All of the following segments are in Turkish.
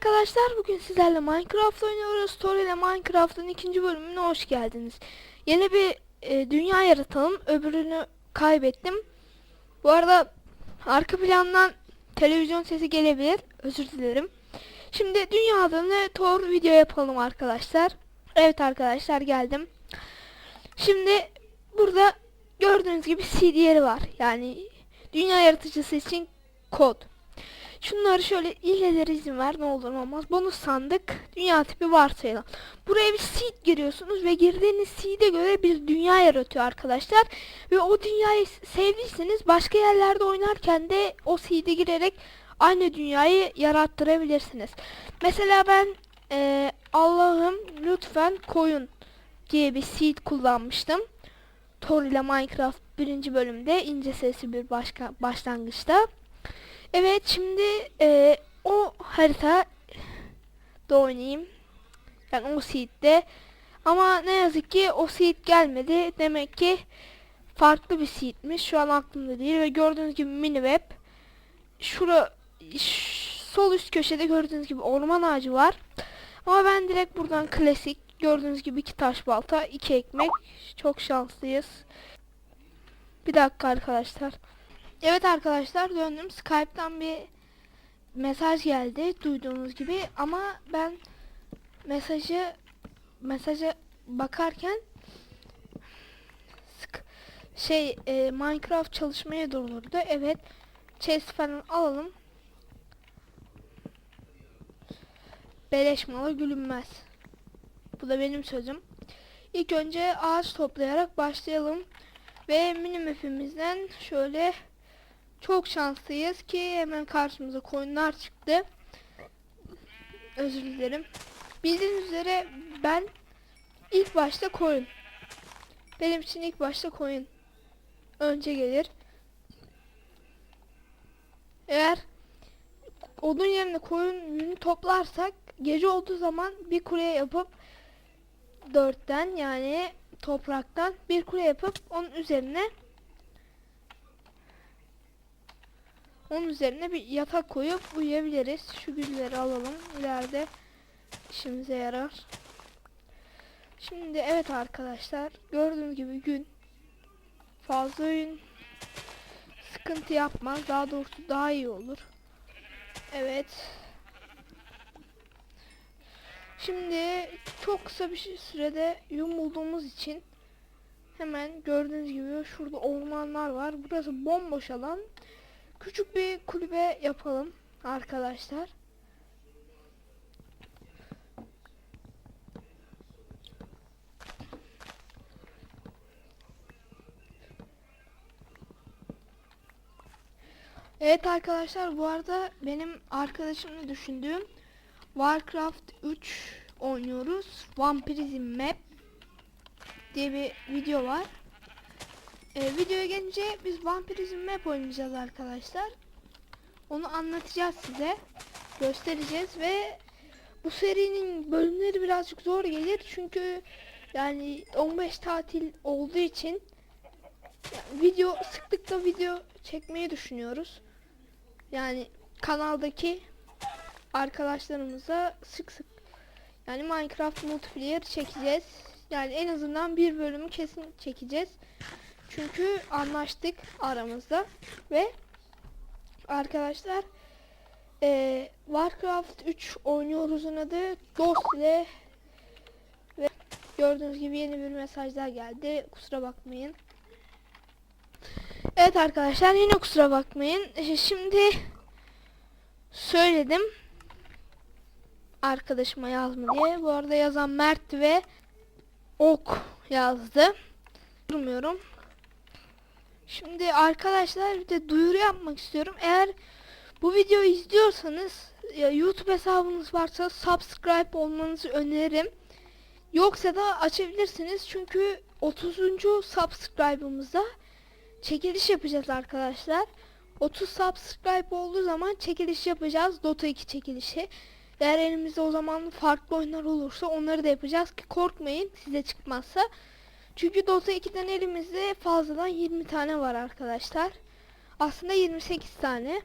arkadaşlar bugün sizlerle Minecraft oynuyoruz. Story ile Minecraft'ın ikinci bölümüne hoş geldiniz. Yeni bir e, dünya yaratalım. Öbürünü kaybettim. Bu arada arka plandan televizyon sesi gelebilir. Özür dilerim. Şimdi dünyadan Thor video yapalım arkadaşlar. Evet arkadaşlar geldim. Şimdi burada gördüğünüz gibi CD yeri var. Yani dünya yaratıcısı için kod. Şunları şöyle ilerlere izin ver ne olur ne olmaz. Bonus sandık dünya tipi varsayılan. Buraya bir seed giriyorsunuz ve girdiğiniz seed'e göre bir dünya yaratıyor arkadaşlar. Ve o dünyayı sevdiyseniz başka yerlerde oynarken de o seed'e girerek aynı dünyayı yarattırabilirsiniz. Mesela ben eee, Allah'ım lütfen koyun diye bir seed kullanmıştım. Thor ile Minecraft birinci bölümde ince sesli bir başka başlangıçta. Evet şimdi e, o harita da oynayayım. Yani o seed'de. Ama ne yazık ki o seed gelmedi. Demek ki farklı bir seed'miş. Şu an aklımda değil ve gördüğünüz gibi mini web. Şura sol üst köşede gördüğünüz gibi orman ağacı var. Ama ben direkt buradan klasik gördüğünüz gibi iki taş balta, iki ekmek. Çok şanslıyız. Bir dakika arkadaşlar. Evet arkadaşlar döndüm. Skype'tan bir mesaj geldi duyduğunuz gibi ama ben mesajı mesaja bakarken şey e, Minecraft çalışmaya durdurdu. Evet. Chest falan alalım. Beleş mala gülünmez. Bu da benim sözüm. İlk önce ağaç toplayarak başlayalım. Ve mini map'imizden şöyle çok şanslıyız ki hemen karşımıza koyunlar çıktı. Özür dilerim. Bildiğiniz üzere ben ilk başta koyun. Benim için ilk başta koyun. Önce gelir. Eğer odun yerine koyun yünü toplarsak gece olduğu zaman bir kule yapıp dörtten yani topraktan bir kule yapıp onun üzerine Onun üzerine bir yatak koyup uyuyabiliriz. Şu gülleri alalım. İleride işimize yarar. Şimdi evet arkadaşlar. Gördüğünüz gibi gün. Fazla gün sıkıntı yapmaz. Daha doğrusu daha iyi olur. Evet. Şimdi çok kısa bir şey- sürede yum bulduğumuz için hemen gördüğünüz gibi şurada ormanlar var. Burası bomboş alan. Küçük bir kulübe yapalım arkadaşlar. Evet arkadaşlar bu arada benim arkadaşımla düşündüğüm Warcraft 3 oynuyoruz. Vampirizm Map diye bir video var. Ee, videoya gelince biz vampirizm map oynayacağız arkadaşlar. Onu anlatacağız size. Göstereceğiz ve bu serinin bölümleri birazcık zor gelir çünkü yani 15 tatil olduğu için yani video sıklıkla video çekmeyi düşünüyoruz. Yani kanaldaki arkadaşlarımıza sık sık yani Minecraft multiplayer çekeceğiz. Yani en azından bir bölümü kesin çekeceğiz. Çünkü anlaştık aramızda ve arkadaşlar eee, Warcraft 3 oynuyoruzun adı Dost ile ve gördüğünüz gibi yeni bir mesajlar geldi. Kusura bakmayın. Evet arkadaşlar yine kusura bakmayın. E, Şimdi söyledim arkadaşıma yazma diye. Bu arada yazan Mert ve Ok yazdı. Durmuyorum. Şimdi arkadaşlar bir de duyuru yapmak istiyorum. Eğer bu videoyu izliyorsanız YouTube hesabınız varsa subscribe olmanızı öneririm. Yoksa da açabilirsiniz çünkü 30. subscribe'ımızda çekiliş yapacağız arkadaşlar. 30 subscribe olduğu zaman çekiliş yapacağız. Dota 2 çekilişi. Eğer elimizde o zaman farklı oyunlar olursa onları da yapacağız ki korkmayın size çıkmazsa. Çünkü Dota 2'den elimizde fazladan 20 tane var arkadaşlar. Aslında 28 tane.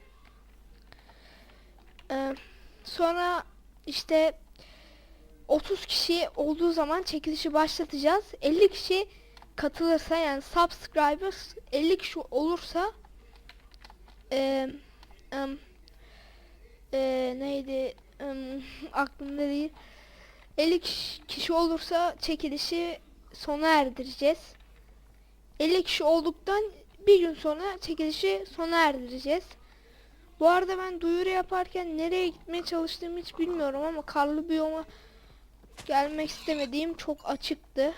Ee, sonra işte 30 kişi olduğu zaman çekilişi başlatacağız. 50 kişi katılırsa yani subscribers 50 kişi olursa em, eee, neydi em, aklımda değil 50 kişi, kişi olursa çekilişi sona erdireceğiz. 50 kişi olduktan bir gün sonra çekilişi sona erdireceğiz. Bu arada ben duyuru yaparken nereye gitmeye çalıştığımı hiç bilmiyorum ama karlı biyoma gelmek istemediğim çok açıktı.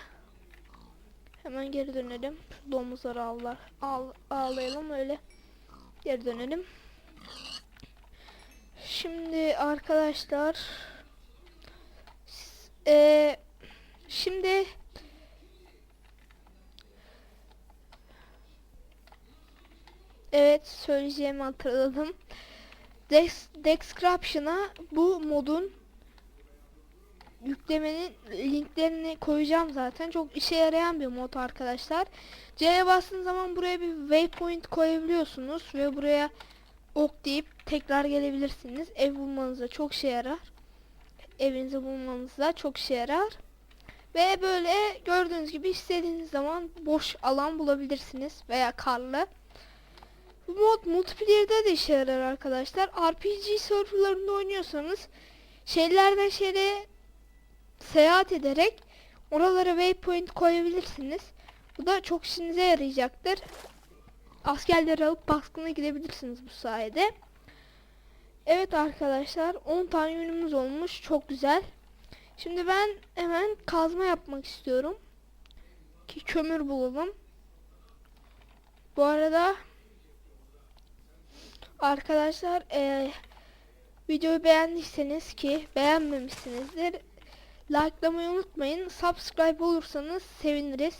Hemen geri dönelim. Şu domuzları ağlar, ağ, ağlayalım öyle. Geri dönelim. Şimdi arkadaşlar s- eee, şimdi Evet söyleyeceğimi hatırladım. Dex, Dexcraption'a bu modun yüklemenin linklerini koyacağım zaten. Çok işe yarayan bir mod arkadaşlar. C'ye bastığınız zaman buraya bir waypoint koyabiliyorsunuz ve buraya ok deyip tekrar gelebilirsiniz. Ev bulmanıza çok işe yarar. Evinizi bulmanıza çok işe yarar. Ve böyle gördüğünüz gibi istediğiniz zaman boş alan bulabilirsiniz veya karlı. Bu mod multiplayer'de de işe yarar arkadaşlar. RPG serverlarında oynuyorsanız şeylerden şehre seyahat ederek oralara waypoint koyabilirsiniz. Bu da çok işinize yarayacaktır. Askerleri alıp baskına gidebilirsiniz bu sayede. Evet arkadaşlar 10 tane ürünümüz olmuş. Çok güzel. Şimdi ben hemen kazma yapmak istiyorum. Ki kömür bulalım. Bu arada Arkadaşlar eee, videoyu beğendiyseniz ki beğenmemişsinizdir likelamayı unutmayın. Subscribe olursanız seviniriz.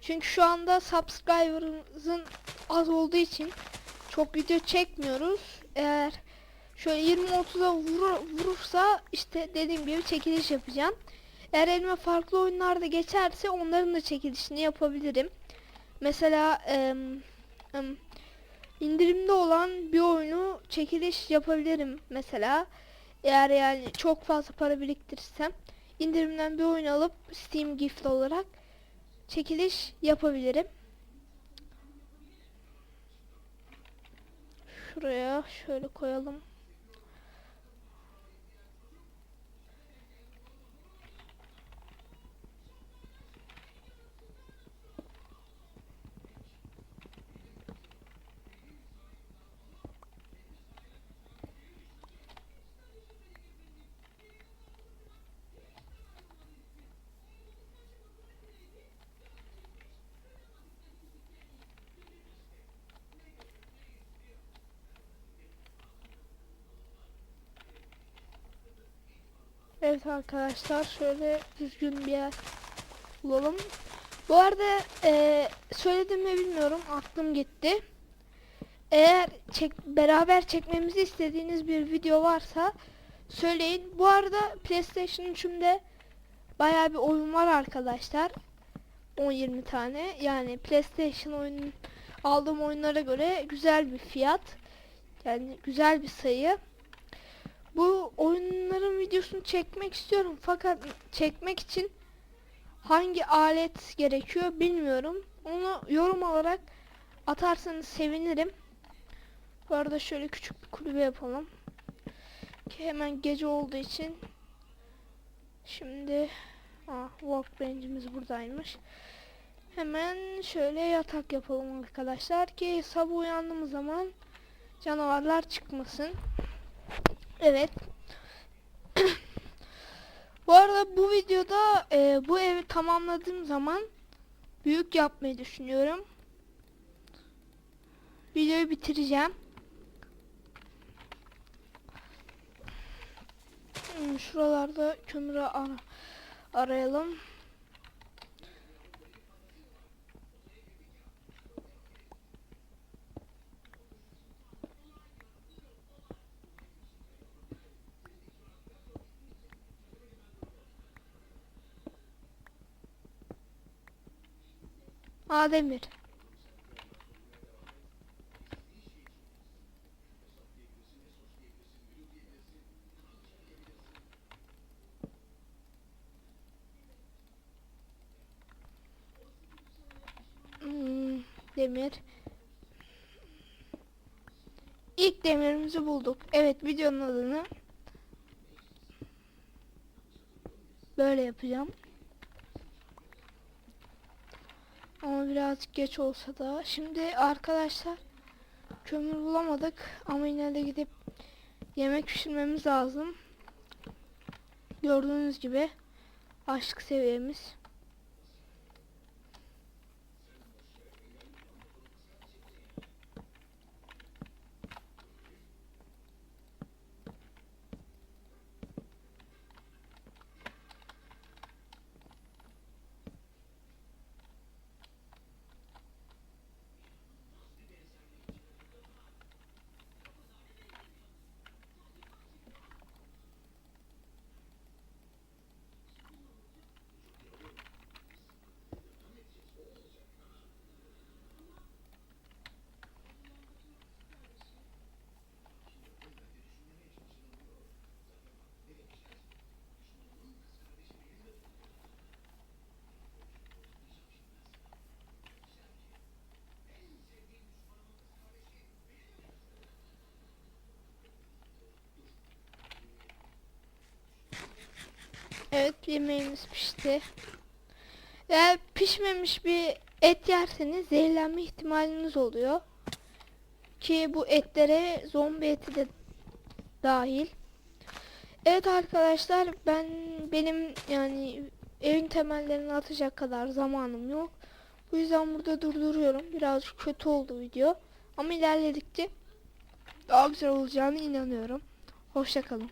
Çünkü şu anda subscriber'ımızın az olduğu için çok video çekmiyoruz. Eğer şöyle 20-30'a vurur, vurursa işte dediğim gibi çekiliş yapacağım. Eğer elime farklı oyunlarda geçerse onların da çekilişini yapabilirim. Mesela em, em, indirimde olan bir oyunu çekiliş yapabilirim mesela. Eğer yani çok fazla para biriktirirsem indirimden bir oyun alıp Steam gift olarak çekiliş yapabilirim. Şuraya şöyle koyalım. Evet arkadaşlar şöyle düzgün bir yer bulalım. Bu arada eee söyledim mi bilmiyorum aklım gitti. Eğer çek, beraber çekmemizi istediğiniz bir video varsa söyleyin. Bu arada PlayStation 3'ümde bayağı bir oyun var arkadaşlar. 10-20 tane. Yani PlayStation oyun aldığım oyunlara göre güzel bir fiyat. Yani güzel bir sayı. Bu oyunların videosunu çekmek istiyorum fakat çekmek için hangi alet gerekiyor bilmiyorum. Onu yorum olarak atarsanız sevinirim. Bu arada şöyle küçük bir kulübe yapalım. Ki hemen gece olduğu için şimdi ah, workbench'imiz buradaymış. Hemen şöyle yatak yapalım arkadaşlar ki sabah uyandığımız zaman canavarlar çıkmasın. Evet. bu arada bu videoda e, bu evi tamamladığım zaman büyük yapmayı düşünüyorum. Videoyu bitireceğim. Hmm, Şuralarda kömürü ara arayalım. A demir. Hmm, demir. İlk demirimizi bulduk. Evet videonun adını böyle yapacağım. Ama birazcık geç olsa da. Şimdi arkadaşlar kömür bulamadık ama yine de gidip yemek pişirmemiz lazım. Gördüğünüz gibi açlık seviyemiz. Evet yemeğimiz pişti. Eğer pişmemiş bir et yerseniz zehirlenme ihtimaliniz oluyor. Ki bu etlere zombi eti de dahil. Evet arkadaşlar ben benim yani evin temellerini atacak kadar zamanım yok. Bu yüzden burada durduruyorum. Birazcık kötü oldu video. Ama ilerledikçe daha güzel olacağını inanıyorum. Hoşçakalın.